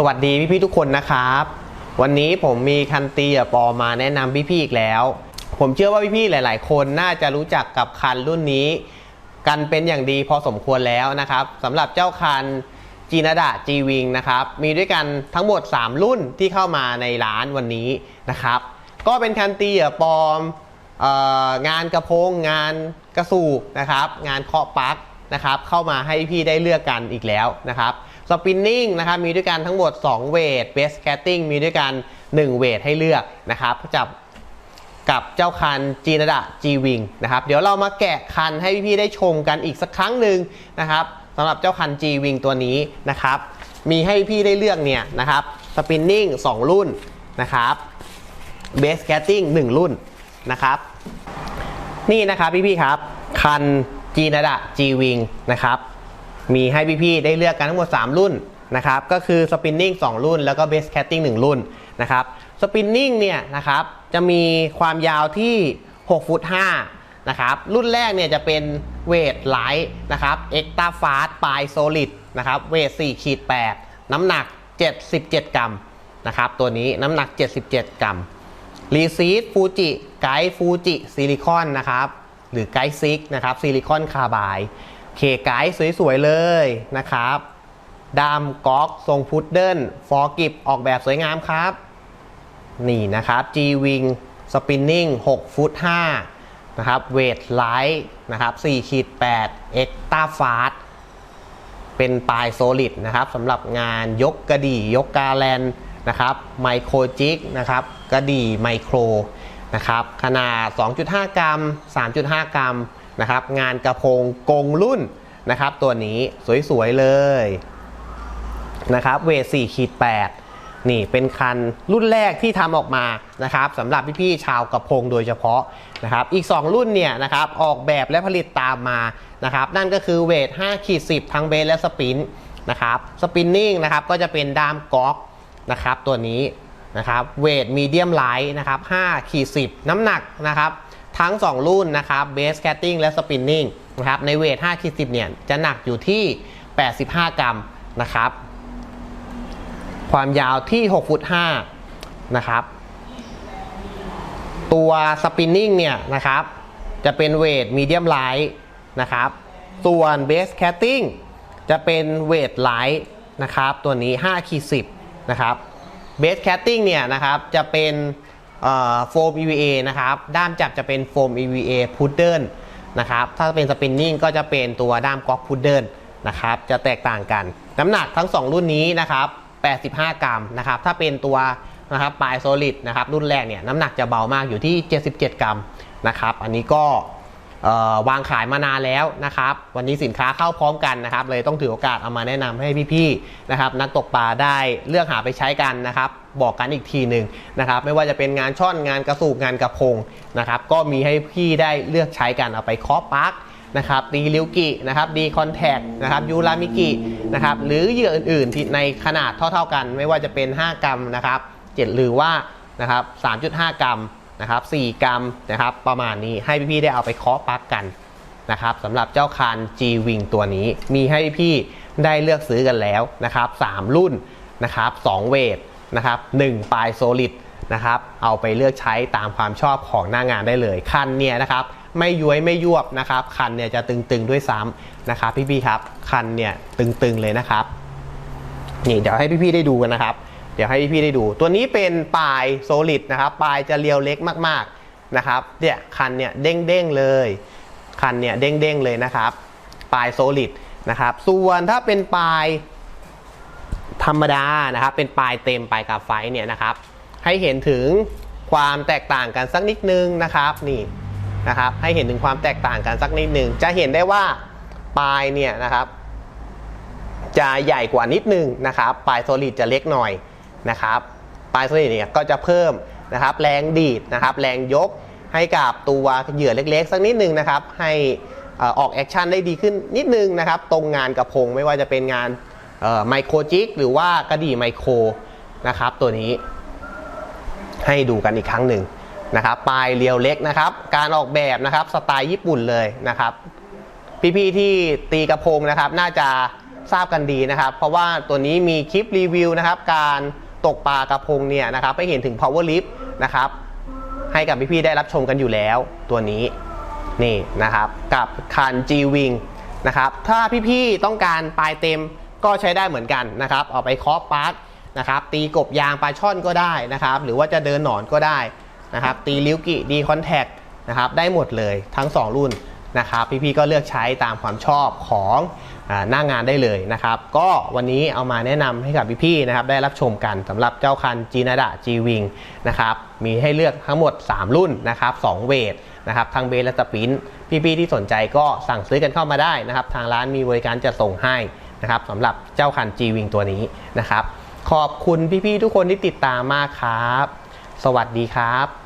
สวัสดีพี่ๆทุกคนนะครับ วันนี้ผมมีคันตีปอมาแนะนำพี่ๆอีกแล้ว ผมเชื่อว่าพี่ๆหลาย ๆ คนน่าจะรู้จักกับคันรุ่นนี้ กันเป็นอย่างดีพอสมควรแล้วนะครับสำหรับเจ้าคันจีนาดะจีวิงนะครับมีด้วยกันทั้งหมด 3 รุ่นที่เข้ามาในร้านวันนี้นะครับ ก็เป็นคันตีปอมงานกระโพง งานกระสูบนะครับ งานเคาะปลั๊กนะครับ เข้ามาให้พี่ได้เลือกกันอีกแล้วนะครับ สปินนิ่งนะครับมีด้วยกันทั้งหมด 2 เวทเบสแคตติ้งมีด้วยกัน 1 เวทให้เลือกนะครับจับกับเจ้าคันจีนดะจีวิงนะครับเดี๋ยวเรามาแกะคันให้พี่ๆได้ชมกันอีกสักครั้งหนึ่งนะครับสำหรับเจ้าคันจีวิงตัวนี้นะครับมีให้พี่ได้เลือกเนี่ยนะครับสปินนิ่ง2รุ่นนะครับเบสแคตติ้ง1รุ่นนะครับนี่นะครับพี่ๆครับคันจีนดะจีวิงนะครับ มีให้พี่ๆได้เลือกกันทั้งหมด 3 รุ่นนะครับก็คือสปินนิ่ง2รุ่น แล้วก็เบสแคตติ้ง1รุ่นนะครับสปินนิ่งเนี่ยนะครับจะมีความยาวที่ 6 ฟุต5นะครับรุ่นแรกเนี่ยจะเป็นเวทไลท์นะครับเอ็กตาฟาสปลายโซลิดนะครับเวท4ขีด8น้ำหนัก 77 กรัมนะครับตัวนี้น้ำหนัก 77 กรัมรีซีดฟูจิไกด์ฟูจิซิลิคอนนะครับหรือไกด์ซิกนะครับซิลิคอนคาร์บาย เคไกด์สวยๆเลยนะครับดามก๊อกทรงพุดเดิลฟอร์กิบออกแบบสวยงามครับ นี่นะครับ G Wing Spinning 6ฟุต5นะครับเวทไลท์นะครับ4ขีด8 Extra Fast เป็นปลายโซลิดนะครับสำหรับงานยกกระดี่ยกกาแลนนะครับไมโครจิกนะครับกระดี่ไมโครนะครับขนาด 2.5 กรัม 3.5 กรัม นะครับ งานกระพงกงรุ่นนะครับ ตัวนี้สวยๆเลยนะครับเวท4ขีด8นี่เป็นคันรุ่นแรกที่ทำออกมานะครับสำหรับพี่ๆชาวกระพงโดยเฉพาะนะครับ อีก 2 รุ่นเนี่ยนะครับออกแบบและผลิตตามมานะครับ นั่นก็คือเวท5ขีด10 ทั้งเบสและสปินนะครับสปินนิ่งนะครับก็จะเป็นดามก๊อกนะครับตัวนี้นะครับเวทมีเดียมไลท์นะครับ5ขีด10 น้ำหนักนะครับ ทั้ง 2 รุ่นนะครับเบสแคตติ้งและสปินนิ่งนะครับในเวท5ขีด10เนี่ยจะหนักอยู่ที่ 85 กรัมนะครับ ความยาวที่6ฟุต5นะครับ ตัวสปินนิ่งเนี่ยนะครับ จะเป็นเวทมีเดียมไลท์นะครับ ส่วนเบสแคตติ้งจะเป็นเวทไลท์นะครับ ตัวนี้5ขีด10นะครับเบสแคตติ้งเนี่ยนะครับจะเป็น โฟม EVA นะครับ ด้ามจับจะเป็นโฟม EVA พุดเดิลนะครับ ถ้าเป็นสปินนิ่งก็จะเป็นตัวด้ามก๊อกพุดเดิลนะครับ จะแตกต่างกัน น้ำหนักทั้ง 2 รุ่นนี้นะครับ 85 กรัมนะครับ ถ้าเป็นตัวนะครับปลายโซลิดนะครับ รุ่นแรกเนี่ยน้ำหนักจะเบามากอยู่ที่ 77 กรัมนะครับ อันนี้ก็ วางขายมานานแล้วนะครับ วันนี้สินค้าเข้าพร้อมกันนะครับ เลยต้องถือโอกาสเอามาแนะนำให้พี่ๆนะครับ นักตกปลาได้เลือกหาไปใช้กันนะครับ บอกกันอีกทีหนึ่งนะครับ ไม่ว่าจะเป็นงานช่อนงานกระสูบงานกระพงนะครับ ก็มีให้พี่ได้เลือกใช้กันเอาไปคาะปลั๊กนะครับดีลิวกินะครับดีคอนแทคนะครับยูรามิกินะครับหรือเหยื่ออื่นๆที่ในขนาดเท่าๆกัน ไม่ว่าจะเป็น 5 กรัมนะครับ7หรือว่านะครับ3.5 กรัม นะครับ4กรัมนะครับประมาณนี้ให้พี่ๆได้เอาไปเคาะปลั๊กกันนะครับสำหรับเจ้าคาน G Wing ตัวนี้มีให้พี่ได้เลือกซื้อกันแล้วนะครับ3รุ่นนะครับ2เวทนะครับ1ปลายโซลิดนะครับเอาไปเลือกใช้ตามความชอบของหน้างานได้เลย คันเนี่ยนะครับไม่ย้วยไม่ยวบนะครับ คันเนี่ยจะตึงๆด้วยซ้ำนะครับพี่ๆครับ คันเนี่ยตึงๆเลยนะครับนี่เดี๋ยวให้พี่ๆได้ดูกันนะครับ เดี๋ยวให้พี่ๆได้ดู ตัวนี้เป็นปลายโซลิดนะครับ ปลายจะเรียวเล็กมากๆนะครับ เนี่ยคันเนี่ยเด้งๆเลย คันเนี่ยเด้งๆเลยนะครับ ปลายโซลิดนะครับ ส่วนถ้าเป็นปลายธรรมดานะครับ เป็นปลายเต็มปลายกาไฟเนี่ยนะครับ ให้เห็นถึงความแตกต่างกันสักนิดนึงนะครับ นี่นะครับ ให้เห็นถึงความแตกต่างกันสักนิดหนึ่งจะเห็นได้ว่าปลายเนี่ยนะครับ จะใหญ่กว่านิดนึงนะครับ ปลายโซลิดจะเล็กหน่อย นะครับปลายโซลิดเนี่ยก็จะเพิ่มนะครับแรงดีดนะครับแรงยกให้กับตัวเหยื่อเล็กๆ สักนิดนึงนะครับให้ออออกแอคชั่นได้ดีขึ้นนิดนึงนะครับตรงงานกระพงไม่ว่าจะเป็นงานไมโครจิกหรือว่ากระดี่ไมโครนะครับตัวนี้ให้ดูกันอีกครั้งหนึ่งนะครับปลายเรียวเล็กนะครับ การออกแบบนะครับสไตล์ญี่ปุ่นเลยนะครับ พี่ๆที่ตีกระพงนะครับน่าจะทราบกันดีนะครับ เพราะว่าตัวนี้มีคลิปรีวิวนะครับการ ตกปลากระพงเนี่ยนะครับไปเห็นถึง power lift นะครับให้กับพี่ๆได้รับชมกันอยู่แล้วตัวนี้นี่นะครับกับคัน G Wing นะครับถ้าพี่ๆต้องการปลายเต็มก็ใช้ได้เหมือนกันนะครับเอาไปเคาะปาร์กนะครับตีกบยางปลาช่อนก็ได้นะครับหรือว่าจะเดินหนอนก็ได้นะครับตีลิวกิดีคอนแทคนะครับได้หมดเลยทั้ง 2 รุ่น นะครับพี่ๆก็เลือกใช้ตามความชอบของหน้างานได้เลยนะครับ ก็วันนี้เอามาแนะนำให้กับพี่ๆนะครับได้รับชมกันสำหรับเจ้าคันจีนาดะ G Wing นะครับมีให้เลือกทั้งหมด 3 รุ่นนะครับ2เวทนะครับทั้งเบสและสปินพี่ๆที่สนใจก็สั่งซื้อกันเข้ามาได้นะครับ ทางร้านมีบริการจัดส่งให้นะครับสำหรับเจ้าคัน G Wing ตัวนี้นะครับ ขอบคุณพี่ๆทุกคนที่ติดตามมากครับ สวัสดีครับ